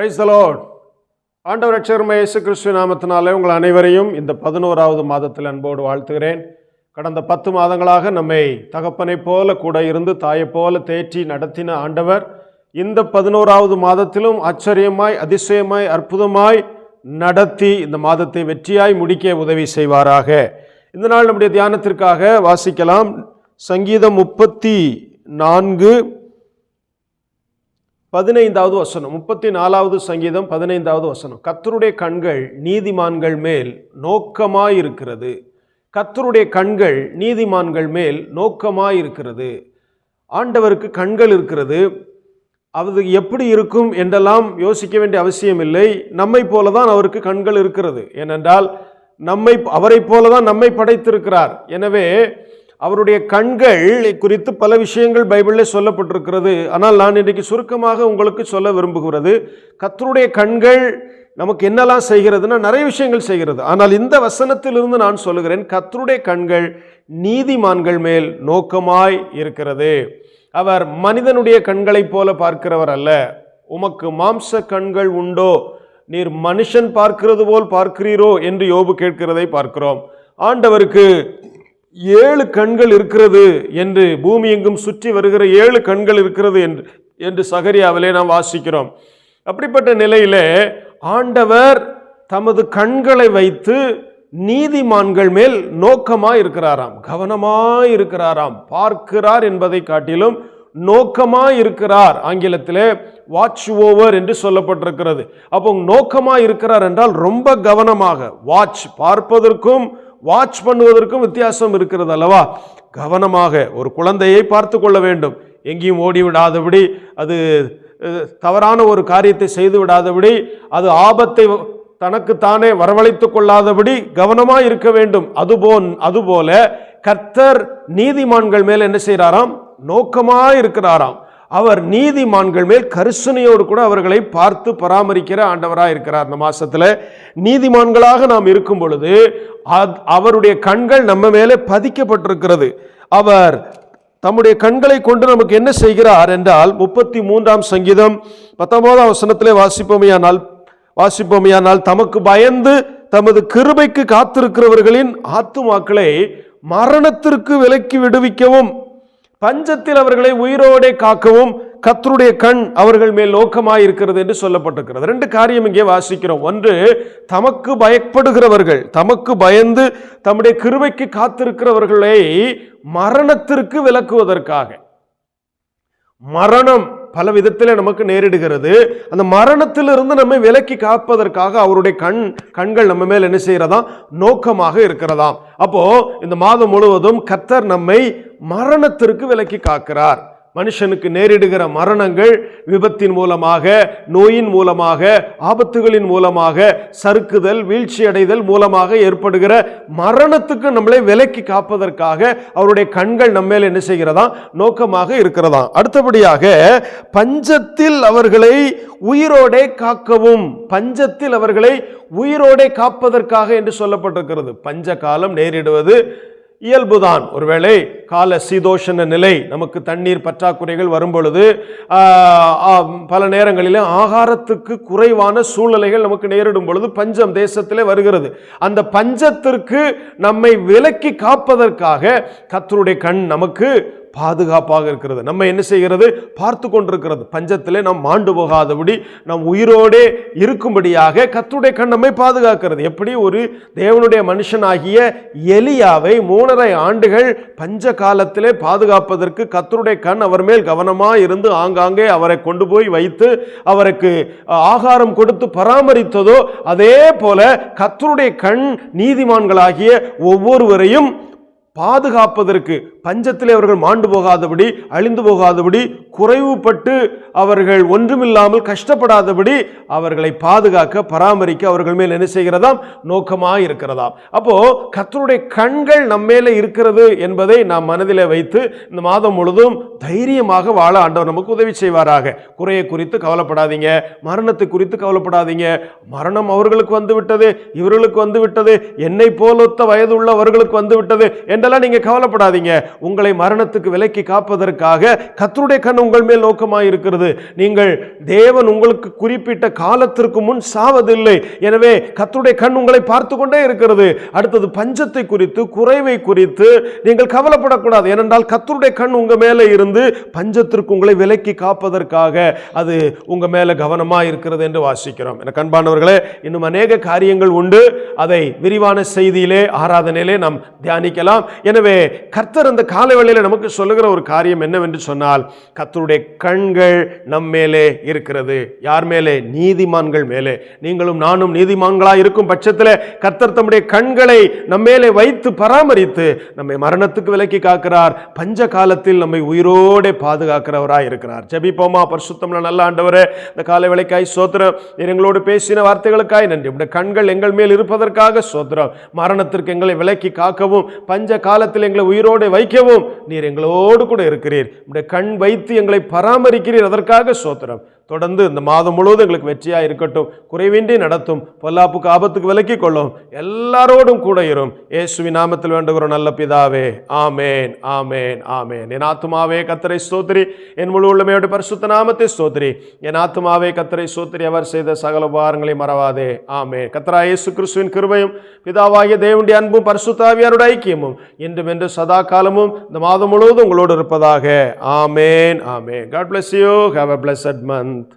Praise the ஆண்டவர் ரட்சகர்மை இயேசு கிறிஸ்துவ நாமத்தினாலே உங்கள் அனைவரையும் இந்த பதினோராவது மாதத்தில் அன்போடு வாழ்த்துகிறேன். கடந்த பத்து மாதங்களாக நம்மை தகப்பனைப் போல கூட இருந்து தாயை போல தேற்றி நடத்தின ஆண்டவர் இந்த பதினோராவது மாதத்திலும் ஆச்சரியமாய் அதிசயமாய் அற்புதமாய் நடத்தி இந்த மாதத்தை வெற்றியாய் முடிக்க உதவி செய்வாராக. இந்த நாள் நம்முடைய தியானத்திற்காக வாசிக்கலாம். சங்கீதம் முப்பத்தி நான்கு பதினைந்தாவது வசனம் முப்பத்தி நாலாவது சங்கீதம் பதினைந்தாவது வசனம். கத்தருடைய கண்கள் நீதிமான்கள் மேல் நோக்கமாயிருக்கிறது. கத்தருடைய கண்கள் நீதிமான்கள் மேல் நோக்கமாயிருக்கிறது. ஆண்டவருக்கு கண்கள் இருக்கிறது. அது எப்படி இருக்கும் என்றெல்லாம் யோசிக்க வேண்டிய அவசியம் இல்லை. நம்மை போல தான் அவருக்கு கண்கள் இருக்கிறது. ஏனென்றால் நம்மை அவரைப் போல தான் நம்மை படைத்திருக்கிறார். எனவே அவருடைய கண்கள் குறித்து பல விஷயங்கள் பைபிளில் சொல்லப்பட்டிருக்கிறது. ஆனால் நான் இன்றைக்கு சுருக்கமாக உங்களுக்கு சொல்ல விரும்புகிறது. கத்தருடைய கண்கள் நமக்கு என்னெல்லாம் செய்கிறதுனா நிறைய விஷயங்கள் செய்கிறது. ஆனால் இந்த வசனத்திலிருந்து நான் சொல்லுகிறேன் கத்தருடைய கண்கள் நீதிமான்கள் மேல் நோக்கமாய் இருக்கிறது. அவர் மனிதனுடைய கண்களைப் போல பார்க்கிறவர் அல்ல. உமக்கு மாம்ச கண்கள் உண்டோ? நீர் மனுஷன் பார்க்கிறது போல் பார்க்கிறீரோ? என்று யோபு கேட்கிறதை பார்க்கிறோம். ஆண்டவருக்கு ஏழு கண்கள் இருக்கிறது என்று பூமி எங்கும் சுற்றி வருகிற ஏழு கண்கள் இருக்கிறது என்று என்று சகரியாவிலே நாம் வாசிக்கிறோம். அப்படிப்பட்ட நிலையிலே ஆண்டவர் தமது கண்களை வைத்து நீதிமான்கள் மேல் நோக்கமாக இருக்கிறாராம் கவனமாக இருக்கிறாராம் பார்க்கிறார் என்பதை காட்டிலும் நோக்கமாக இருக்கிறார் ஆங்கிலத்திலே வாட்ச் ஓவர் என்று சொல்லப்பட்டிருக்கிறது. அப்போ நோக்கமாக இருக்கிறார் என்றால் ரொம்ப கவனமாக வாட்ச் பார்ப்பதற்கும் வாட்ச் பண்ணுவதற்கும் வித்தியாசம் இருக்கிறது அல்லவா கவனமாக ஒரு குழந்தையை பார்த்து கொள்ள வேண்டும். எங்கேயும் ஓடி விடாதபடி அது தவறான ஒரு காரியத்தை செய்து விடாதபடி அது ஆபத்தை தனக்குத்தானே வரவழைத்து கொள்ளாதபடி கவனமாக இருக்க வேண்டும். அதுபோன் அதுபோல கர்த்தர் நீதிமான்கள் மேல் என்ன செய்கிறாராம் நோக்கமாக இருக்கிறாராம். அவர் நீதிமான்கள் மேல் கரிசனையோடு கூட அவர்களை பார்த்து பராமரிக்கிற ஆண்டவராக இருக்கிறார் அந்த மாசத்துல. நீதிமான்களாக நாம் இருக்கும் பொழுது அத்- அவருடைய கண்கள் நம்ம மேலே பதிக்கப்பட்டிருக்கிறது. அவர் தம்முடைய கண்களை கொண்டு நமக்கு என்ன செய்கிறார் என்றால் முப்பத்தி மூன்றாம் சங்கீதம் பத்தொன்பதாம் வசனத்திலே வாசிப்போமையானால் வாசிப்போமையானால் தமக்கு பயந்து தமது கிருபைக்கு காத்திருக்கிறவர்களின் ஆத்துமாக்களை மரணத்திற்கு விலக்கி விடுவிக்கவும் பஞ்சத்தில் அவர்களை உயிரோடே காக்கவும் கத்தருடைய கண் அவர்கள் மேல் நோக்கமாய் இருக்கிறது என்று சொல்லப்பட்டிருக்கிறது. ரெண்டு காரியம் இங்கே வாசிக்கிறோம். ஒன்று தமக்கு பயப்படுகிறவர்கள் தமக்கு பயந்து தம்முடைய கிருவைக்கு காத்திருக்கிறவர்களை மரணத்திற்கு விலக்குவதற்காக. மரணம் பல விதத்தில் நமக்கு நேரிடுகிறது. அந்த மரணத்திலிருந்து நம்மை விலக்கி காப்பதற்காக அவருடைய கண் கண்கள் நம்ம மேல் என்ன செய்கிறதாம் நோக்கமாக இருக்கிறதாம் அப்போ இந்த மாதம் முழுவதும் கத்தர் நம்மை மரணத்திற்கு விலக்கி காக்கிறார். மனுஷனுக்கு நேரிடுகிற மரணங்கள் விபத்தின் மூலமாக நோயின் மூலமாக ஆபத்துகளின் மூலமாக சறுக்குதல் வீழ்ச்சி அடைதல் மூலமாக ஏற்படுகிற மரணத்துக்கு நம்மளை விலக்கி காப்பதற்காக அவருடைய கண்கள் நம்ம மேல் என்ன செய்கிறதா? நோக்கமாக இருக்கிறதா? அடுத்தபடியாக பஞ்சத்தில் அவர்களை உயிரோடே காக்கவும் பஞ்சத்தில் அவர்களை உயிரோடே காப்பதற்காக என்று சொல்லப்பட்டிருக்கிறது. பஞ்ச காலம் நேரிடுவது இயல்புதான். ஒருவேளை கால சீதோஷண நிலை நமக்கு தண்ணீர் பற்றாக்குறைகள் வரும்பொழுது பல நேரங்களில் ஆகாரத்துக்கு குறைவான சூழ்நிலைகள் நமக்கு நேரிடும் பொழுது பஞ்சம் தேசத்திலே வருகிறது. அந்த பஞ்சத்திற்கு நம்மை விலக்கி காப்பதற்காக கத்தருடைய கண் நமக்கு பாதுகாப்பாக இருக்கிறது. நம்ம என்ன செய்கிறது? பார்த்து கொண்டிருக்கிறது. பஞ்சத்திலே நாம் மாண்டு போகாதபடி நாம் உயிரோடே இருக்கும்படியாக கத்துடைய கண்ணமை பாதுகாக்கிறது. எப்படி? ஒரு தேவனுடைய மனுஷனாகிய எலியாவை மூணரை ஆண்டுகள் பஞ்ச காலத்திலே பாதுகாப்பதற்கு கர்த்தருடைய கண் அவர் மேல் கவனமாக இருந்து ஆங்காங்கே அவரை கொண்டு போய் வைத்து அவருக்கு ஆகாரம் கொடுத்து பராமரித்ததோ அதே போல கத்தருடைய கண் நீதிமான்களாகிய ஒவ்வொருவரையும் பாதுகாப்பதற்கு பஞ்சத்திலே அவர்கள் மாண்டு போகாதபடி அழிந்து போகாதபடி குறைவுபட்டு அவர்கள் ஒன்றுமில்லாமல் கஷ்டப்படாதபடி அவர்களை பாதுகாக்க பராமரிக்க அவர்கள் மேல் என்ன செய்கிறதாம்? நோக்கமாக இருக்கிறதாம். அப்போ கத்தருடைய கண்கள் நம்மேல இருக்கிறது என்பதை நாம் மனதிலே வைத்து இந்த மாதம் முழுதும் தைரியமாக வாழ ஆண்டவர் நமக்கு உதவி செய்வாராக. குறையை குறித்து கவலைப்படாதீங்க. மரணத்தை குறித்து கவலைப்படாதீங்க. மரணம் அவர்களுக்கு வந்து விட்டது இவர்களுக்கு வந்து விட்டது என்னை போலொத்த வயது உள்ளவர்களுக்கு வந்து விட்டது என்றெல்லாம் நீங்கள் கவலைப்படாதீங்க. உங்களை மரணத்துக்கு விலக்கி காப்பதற்காக கத்தருடைய கண் உங்கள் மேல் நோக்கமாக இருக்கிறது. நீங்கள் தேவன் உங்களுக்கு குறிப்பிட்ட காலத்திற்கு முன் சாவதில்லை. எனவே கத்தருடைய கண் உங்களை பார்த்து கொண்டே இருக்கிறது. அடுத்தது பஞ்சத்தை குறித்து குறைவை குறித்து நீங்கள் கவலைப்படக்கூடாது. ஏனென்றால் கத்தருடைய கண் உங்கள் மேலே இருந்து பஞ்சத்திற்கு உங்களை விலக்கி காப்பதற்காக அது உங்கள் மேலே கவனமாக இருக்கிறது என்று வாசிக்கிறோம். என கண்பானவர்களே இன்னும் அநேக காரியங்கள் உண்டு. அதை விரிவான செய்தியிலே ஆராதனையிலே நாம் தியானிக்கலாம். எனவே கர்த்தர் அந்த காலை வேளையில நமக்கு சொல்லுகிற ஒரு காரியம் என்னவென்று சொன்னால் கர்த்தருடைய கண்கள் நம் மேலே இருக்கிறது. யார் மேலே? நீதிமான்கள் மேலே. நீங்களும் நானும் நீதிமான்களாக இருக்கும் பட்சத்தில் கர்த்தர் தம்முடைய கண்களை நம் மேலே வைத்து பராமரித்து நம்மை மரணத்துக்கு விலக்கி காக்கிறார். பஞ்ச காலத்தில் நம்மை உயிரோடே பாதுகாக்கிறவராய் இருக்கிறார். ஜபிப்போமா பரிசுத்தம்ல நல்ல ஆண்டவரே. இந்த காலை வேலைக்காய் சோத்திரம் எங்களோடு பேசின வார்த்தைகளுக்காய் நன்றி. உடைய கண்கள் எங்கள் மேல் இருப்பதற்காக சோத்திரம். மரணத்திற்கு எங்களை விலக்கி காக்கவும் பஞ்ச காலத்தில் எங்களை உயிரோடு வைக்கவும். நீர் எங்களோடு கூட இருக்கிறீர். உடைய கண் வைத்து எங்களை பராமரிக்கிறீர். அதற்காக சோத்திரம் தொடர்ந்து இந்த மாதம் முழுவதும் எங்களுக்கு வெற்றியாக இருக்கட்டும். குறைவின்றி நடத்தும். பொல்லாப்புக்கு ஆபத்துக்கு விலக்கி கொள்ளும். எல்லாரோடும் கூட இரும். இயேசுவின் நாமத்தில் வேண்டுகிறோம் நல்ல பிதாவே. ஆமேன். ஆமேன். ஆமேன். என் ஆத்துமாவே கத்தரை ஸ்தோத்திரி. என் முழு உள்ளமையோட பரிசுத்த நாமத்தை ஸ்தோத்திரி. என் ஆத்துமாவே கத்தரை ஸ்தோத்திரி. அவர் செய்த சகல உபகாரங்களை மறவாதே. ஆமேன். கத்தரா இயேசு கிறிஸ்துவின் கிருபையும் பிதாவாகிய தேவனுடைய அன்பும் பரிசுத்தாவியாருடைய ஐக்கியமும் இன்றும் என்று சதா காலமும் இந்த மாதம் மாதம் முழுவதும் உங்களோடு இருப்பதாக amen amen God bless you have a blessed month